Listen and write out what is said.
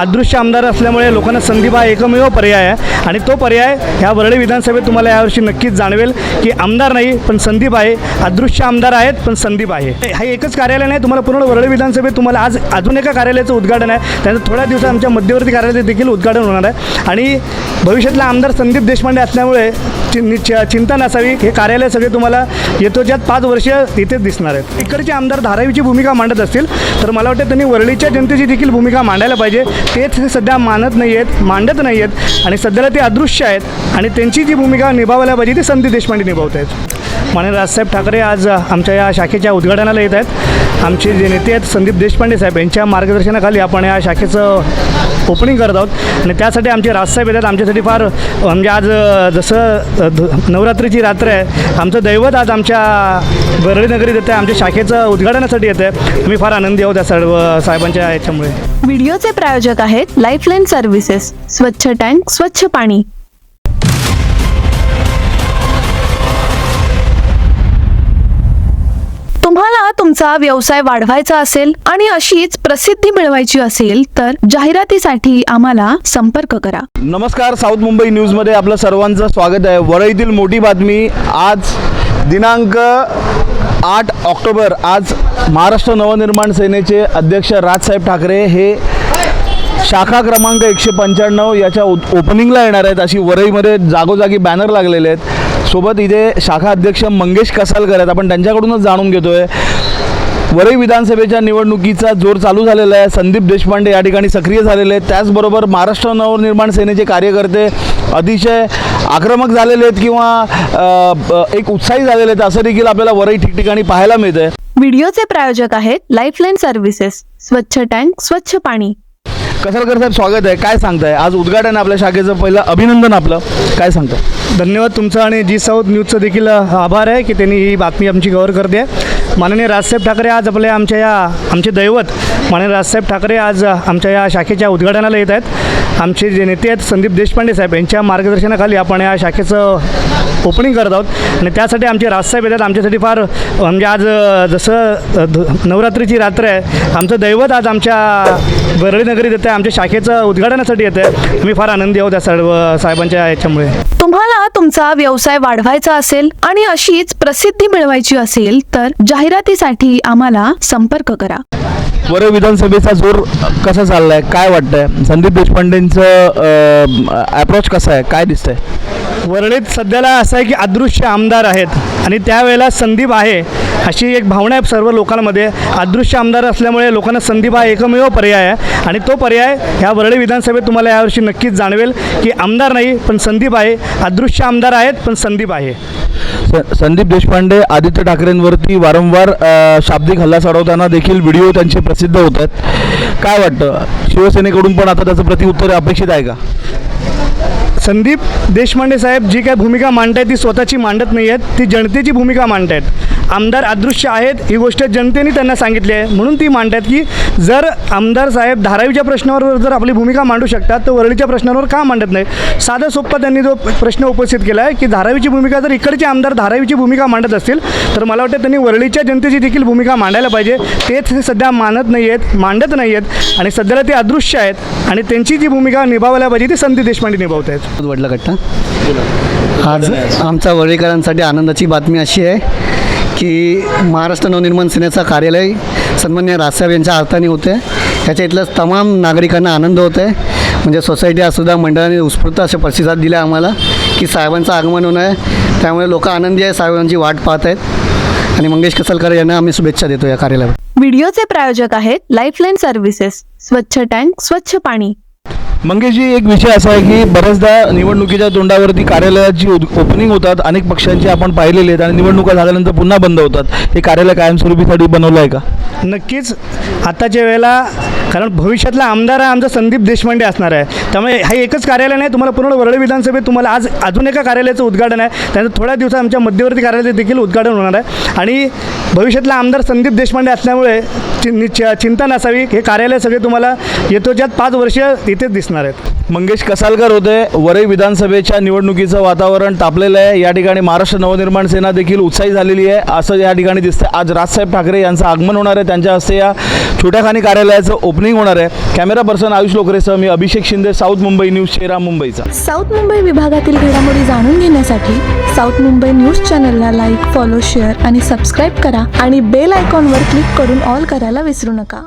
अदृश्य आमदार असल्यामुळे लोकांना संदीप हा एकमेव पर्याय आहे. आणि तो पर्याय ह्या वरळी विधानसभेत तुम्हाला यावर्षी नक्कीच जाणवेल की आमदार नाही पण संदीप आहे. अदृश्य आमदार आहेत पण संदीप आहे. हा एकच कार्यालय नाही तुम्हाला पूर्ण वरळी विधानसभेत तुम्हाला आज अजून एका कार्यालयाचं उद्घाटन आहे. त्यानंतर थोड्या दिवसात आमच्या मध्यवर्ती कार्यालयाचं देखील उद्घाटन होणार आहे. आणि भविष्यातला आमदार संदीप देशपांडे असल्यामुळे चि- चिंता नसावी. हे कार्यालय सगळे तुम्हाला येतोच्यात पाच वर्ष इथेच दिसणार आहेत. इकडचे आमदार धारावीची भूमिका मांडत असतील तर मला वाटतं त्यांनी वरळीच्या जनतेची देखील भूमिका मांडायला पाहिजे. तेच हे सध्या मानत नाही आहेत मांडत नाही आहेत आणि सध्याला ते अदृश्य आहेत आणि त्यांची जी भूमिका निभावायला पाहिजे ती संदीप देशपांडे निभावत आहेत. माननीय राजसाहेब ठाकरे आज आमच्या या शाखेच्या उद्घाटनाला येत आहेत. आमचे जे नेते आहेत संदीप देशपांडे साहेब यांच्या मार्गदर्शनाखाली आपण या शाखेचं ओपनिंग करत आहोत. आणि त्यासाठी आमचे राजसाहेब येतात. आमच्यासाठी फार म्हणजे आज जसं नवरात्रीची रात्र आहे. आमचं दैवत आज आमच्या बरळीनगरीत येतं आमच्या शाखेचं उद्घाटनासाठी येतं आहे आम्ही फार आनंदी आहोत त्या सर्व साहेबांच्या याच्यामुळे. व्हिडिओचे प्रायोजक आहेत लाईफलाईन सर्व्हिसेस स्वच्छ टँक स्वच्छ पाणी. तुम्हाला तुमचा व्यवसाय वाढवायचा असेल आणि अशीच प्रसिद्धी मिळवायची असेल तर जाहिरातीसाठी आम्हाला संपर्क करा. नमस्कार साऊथ मुंबई न्यूजमध्ये आपलं सर्वांचं स्वागत आहे. वरळीतील मोठी बातमी आज दिनांक आठ ऑक्टोबर आज महाराष्ट्र नवनिर्माण सेनेचे अध्यक्ष राजसाहेब ठाकरे हे शाखा क्रमांक एकशे पंच्याण्णव याच्या ओ- ओपनिंगला येणार आहेत अशी वरईमध्ये जागोजागी बॅनर लागलेले आहेत. सोबत इथे शाखा अध्यक्ष मंगेश कसालकर आहेत. आपण त्यांच्याकडूनच जाणून घेतोय. वरई विधानसभेच्या निवडणुकीचा जोर चालू झालेला आहे. संदीप देशपांडे या ठिकाणी सक्रिय झालेले आहेत. त्याचबरोबर महाराष्ट्र नवनिर्माण सेनेचे कार्यकर्ते अतिशय आक्रमक झालेले आहेत किंवा एक उत्साही झालेले आहेत. असं देखील आपल्याला वरई ठिकठिकाणी पाहायला मिळतंय. व्हिडिओचे प्रायोजक आहेत लाईफलाईन सर्व्हिसेस स्वच्छ टँक स्वच्छ पाणी. कसरकर साहेब स्वागत आहे. काय सांगताय? आज उद्घाटन आपल्या शाखेचं. पहिलं अभिनंदन आपलं. काय सांगताय? धन्यवाद तुमचं आणि जी साऊथ न्यूजचं देखील आभार आहे की त्यांनी ही बातमी आमची कव्हर करते. आहे माननीय राजसाहेब ठाकरे आज आपल्या आमच्या या आमचे दैवत माननीय राजसाहेब ठाकरे आज आमच्या या शाखेच्या उद्घाटनाला येत आहेत. आमचे जे नेते आहेत संदीप देशपांडे साहेब यांच्या मार्गदर्शनाखाली आपण या शाखेचं ओपनिंग करत आहोत. आणि त्यासाठी आमचे राजसाहेब येतात. आमच्यासाठी फार म्हणजे आज जसं नवरात्रीची रात्र आहे आमचं दैवत आज आमच्या बरळी नगरीत येतं आहे आमच्या शाखेचं उद्घाटनासाठी येतं आहे आम्ही फार आनंदी आहोत या सर्व साहेबांच्या याच्यामुळे. तुम्हाला तुमचा व्यवसाय वाढवायचा असेल आणि अशीच प्रसिद्धी मिळवायची असेल तर जाहिरातीसाठी आम्हाला संपर्क करा. वरई विधानसभेचा जोर कसा चाललाय? काय वाटतंय? संदीप देशपांडेंचं अप्रोच कसं आहे? काय दिसतंय? वरळीत सध्याला असं आहे की अदृश्य आमदार आहेत. आणि त्यावेळेला संदीप आहे अशी एक भावना आहे सर्व लोकांमध्ये. अदृश्य आमदार असल्यामुळे लोकांना संदीप हा एकमेव पर्याय आहे. आणि तो पर्याय ह्या वरळी विधानसभेत तुम्हाला यावर्षी नक्कीच जाणवेल की आमदार नाही पण संदीप आहे. अदृश्य आमदार आहेत पण संदीप आहे. स- संदीप देशपांडे आदित्य ठाकरेंवरती वारंवार शाब्दिक हल्ला चढवताना देखील व्हिडिओ त्यांचे प्रसिद्ध होत आहेत. काय वाटतं? शिवसेनेकडून पण आता त्याचं प्रतिउत्तर अपेक्षित आहे का? संदीप देशपांडे साहेब जी काय भूमिका मांडतायत ती स्वतःची मांडत नाही आहेत ती जनतेची भूमिका मांडतायत. आमदार अदृश्य आहेत ही गोष्ट जनतेने त्यांना सांगितली आहे. म्हणून ती मांडतात की जर आमदार साहेब धारावीच्या प्रश्नावर जर आपली भूमिका मांडू शकतात तर वरळीच्या प्रश्नावर का मांडत नाही साधा सोप्पा त्यांनी जो प्रश्न उपस्थित केला आहे की धारावीची भूमिका जर इकडचे आमदार धारावीची भूमिका मांडत असतील तर मला वाटतं त्यांनी वरळीच्या जनतेची देखील भूमिका मांडायला पाहिजे. तेच सध्या मानत नाही आहेत मांडत नाही आहेत आणि सध्याला ते अदृश्य आहेत. आणि त्यांची जी भूमिका निभावायला पाहिजे ती संदीप देशपांडे निभावत आहेत वडला कट्टा. आज आमच्या वडीकरांसाठी आनंदाची बातमी अशी आहे की महाराष्ट्र नवनिर्माण सेनेचं कार्यालय सन्मान्य राजसाहेब यांच्या हाताने होते. ह्याच्या इथल्या तमाम नागरिकांना आनंद होत आहे म्हणजे सोसायटी असू द्या मंडळाने उत्स्फूर्त असे प्रतिसाद दिले आम्हाला की साहेबांचं आगमन होणं आहे. त्यामुळे लोक आनंदी आहे साहेबांची वाट पाहत आहेत. आणि मंगेश कसलकर यांना आम्ही शुभेच्छा देतो या कार्यालयावर. व्हिडिओचे प्रायोजक आहेत लाईफलाईन सर्व्हिसेस स्वच्छ टँक स्वच्छ पाणी. मंगेशजी एक विषय असा आहे की बऱ्याचदा निवडणुकीच्या तोंडावरती कार्यालयाची उद- ओपनिंग होतात अनेक पक्षांचे आपण पाहिलेले आहेत आणि निवडणुका झाल्यानंतर पुन्हा बंद होतात. हे कार्यालय कायमस्वरूपीसाठी बनवलं आहे का? नक्कीच. आताच्या वेळेला कारण भविष्यातला आमदार हा आमचा संदीप देशपांडे असणार आहे. त्यामुळे हे एकच कार्यालय नाही तुम्हाला पूर्ण वरळी विधानसभेत तुम्हाला आज अजून एका कार्यालयाचं उद्घाटन आहे. त्यानंतर थोड्या दिवसात आमच्या मध्यवर्ती कार्यालयाचं देखील उद्घाटन होणार आहे. आणि भविष्यातला आमदार संदीप देशपांडे असल्यामुळे चि- चिंता नसावी. हे कार्यालय सगळे तुम्हाला येतोच्यात पाच वर्ष इथेच दिसणार आहेत. मंगेश कसालकर होते. वरई विधानसभेच्या निवडणुकीचं वातावरण तापलेलं आहे. या ठिकाणी महाराष्ट्र नवनिर्माण सेना देखील उत्साही झालेली आहे. असं या ठिकाणी दिसतंय. आज राजसाहेब ठाकरे यांचं आगमन होणार आहे. त्यांच्या हस्ते या छोट्याखानी कार्यालयाचं ओपनिंग होणार आहे. कॅमेरा पर्सन आयुष लोकरेसह मी अभिषेक शिंदे साऊथ मुंबई न्यूज शेरा मुंबईचा. साऊथ मुंबई विभागातील घडामोडी जाणून घेण्यासाठी साऊथ मुंबई न्यूज चॅनलला लाईक फॉलो शेअर आणि सबस्क्राईब करा आणि बेल आयकॉनवर क्लिक करून ऑल करायला विसरू नका.